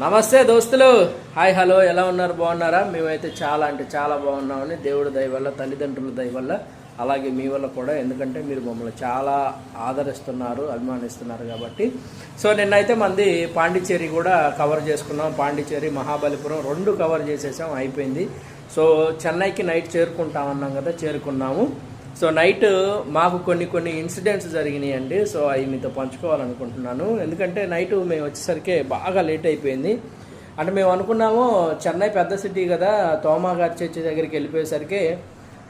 నమస్తే దోస్తులు. Hi hello ఎలా ఉన్నారు? బాగున్నారా? మేమైతే చాలా అంటే చాలా బాగున్నామని దేవుడి దయ వల్ల తల్లిదండ్రుల దయ వల్ల అలాగే మీ వల్ల కూడా. ఎందుకంటే మీరు మమ్మల్ని చాలా ఆదరిస్తున్నారు అభిమానిస్తున్నారు కాబట్టి. సో నిన్నైతే మంది పాండిచ్చేరి కూడా కవర్ చేసుకున్నాం. పాండిచ్చేరి మహాబలిపురం రెండు కవర్ చేసేసాం. అయిపోయింది. సో చెన్నైకి నైట్ చేరుకుంటామన్నాం కదా చేరుకున్నాము. సో నైట్ మాకు కొన్ని కొన్ని ఇన్సిడెంట్స్ జరిగినాయి అండి సో అవి మీతో పంచుకోవాలనుకుంటున్నాను. ఎందుకంటే నైట్ మేము వచ్చేసరికి బాగా లేట్ అయిపోయింది. అంటే మేము అనుకున్నాము చెన్నై పెద్ద సిటీ కదా తోమా గారి చర్చి దగ్గరికి వెళ్ళిపోయేసరికి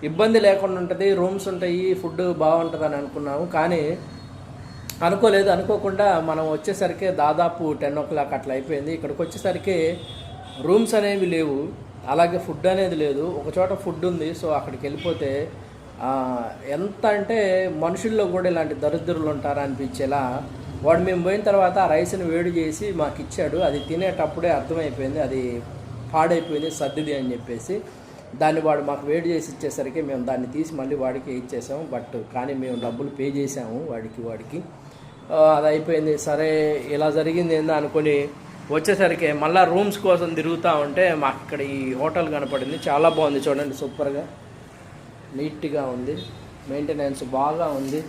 ఇబ్బంది లేకుండా ఉంటుంది రూమ్స్ ఉంటాయి ఫుడ్ బాగుంటుంది అని అనుకున్నాము. కానీ అనుకోలేదు అనుకోకుండా మనం వచ్చేసరికి దాదాపు టెన్ ఓ క్లాక్ అట్లా అయిపోయింది. ఇక్కడికి వచ్చేసరికి రూమ్స్ అనేవి లేవు అలాగే ఫుడ్ అనేది లేదు. ఒక చోట ఫుడ్ ఉంది సో అక్కడికి వెళ్ళిపోతే ఎంత అంటే మనుషుల్లో కూడా ఇలాంటి దరిద్రులు ఉంటారా అనిపించేలా వాడు మేము పోయిన తర్వాత ఆ రైస్ని వేడి చేసి మాకు ఇచ్చాడు. అది తినేటప్పుడే అర్థమైపోయింది అది పాడైపోయింది సర్దిది అని చెప్పేసి. దాన్ని వాడు మాకు వేడి చేసి ఇచ్చేసరికి మేము దాన్ని తీసి మళ్ళీ వాడికి ఇచ్చేసాము బట్ కానీ మేము డబ్బులు పే చేసాము వాడికి వాడికి. అది అయిపోయింది. సరే ఇలా జరిగింది ఏందో అనుకొని వచ్చేసరికి మళ్ళీ రూమ్స్ కోసం తిరుగుతూ ఉంటే మాకు ఇక్కడ ఈ హోటల్ కనపడింది. చాలా బాగుంది చూడండి సూపర్గా. నీట్గా ఉంది. మెయింటెనెన్స్ బాగా ఉంది.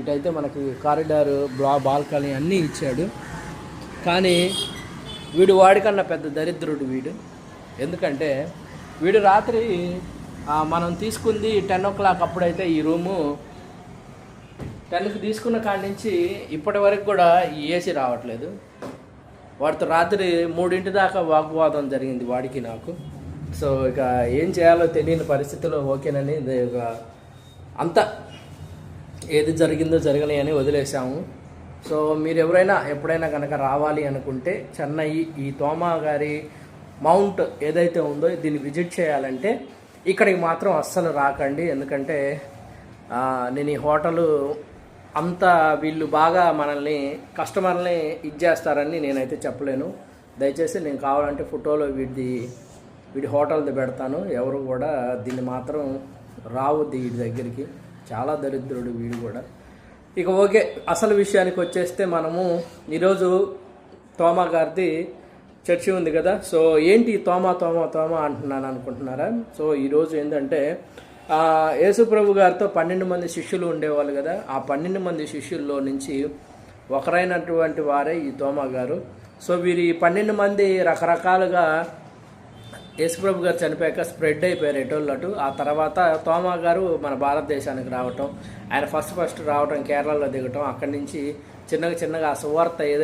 ఇటైతే మనకి కారిడార్ బ్లా బాల్కనీ అన్నీ ఇచ్చాడు. కానీ వీడు వాడికన్నా పెద్ద దరిద్రుడు వీడు. ఎందుకంటే వీడు రాత్రి మనం తీసుకుంది టెన్ ఓ క్లాక్ అప్పుడైతే ఈ రూము టెన్కి తీసుకున్న కాడి నుంచి ఇప్పటి వరకు కూడా ఈ ఏసీ రావట్లేదు. వాడితో రాత్రి మూడింటి దాకా వాగ్వాదం జరిగింది వాడికి నాకు. సో ఇక ఏం చేయాలో తెలియని పరిస్థితిలో ఓకేనని ఇక అంత ఏది జరిగిందో జరగని అని వదిలేసాము సో మీరు ఎవరైనా ఎప్పుడైనా కనుక రావాలి అనుకుంటే చెన్నై ఈ తోమా గారి మౌంట్ ఏదైతే ఉందో దీన్ని విజిట్ చేయాలంటే ఇక్కడికి మాత్రం అస్సలు రాకండి. ఎందుకంటే నేను ఈ హోటలు అంత వీళ్ళు బాగా మనల్ని కస్టమర్ని ఇచ్చేస్తారని నేనైతే చెప్పలేను. దయచేసి నేను కావాలంటే ఫోటోలో వీటిది వీడి హోటల్ది పెడతాను. ఎవరు కూడా దీన్ని మాత్రం రావద్దు వీడి దగ్గరికి. చాలా దరిద్రుడు వీడు కూడా. ఇక ఓకే అసలు విషయానికి వచ్చేస్తే మనము ఈరోజు తోమా గారిది చర్చి ఉంది కదా. సో ఏంటి తోమా తోమా తోమా అంటున్నాను అనుకుంటున్నారా? సో ఈరోజు ఏంటంటే యేసుప్రభు గారితో పన్నెండు మంది శిష్యులు ఉండేవాళ్ళు కదా. ఆ పన్నెండు మంది శిష్యుల్లో నుంచి ఒకరైనటువంటి వారే ఈ తోమా గారు. సో వీరి పన్నెండు మంది రకరకాలుగా యేసుప్రభు గారు చనిపోయాక స్ప్రెడ్ అయిపోయారు ఎటోళ్ళు అటు. ఆ తర్వాత తోమా గారు మన భారతదేశానికి రావటం ఆయన ఫస్ట్ ఫస్ట్ రావటం కేరళలో దిగటం అక్కడి నుంచి చిన్నగా చిన్నగా ఆ సువార్త ఏదైతే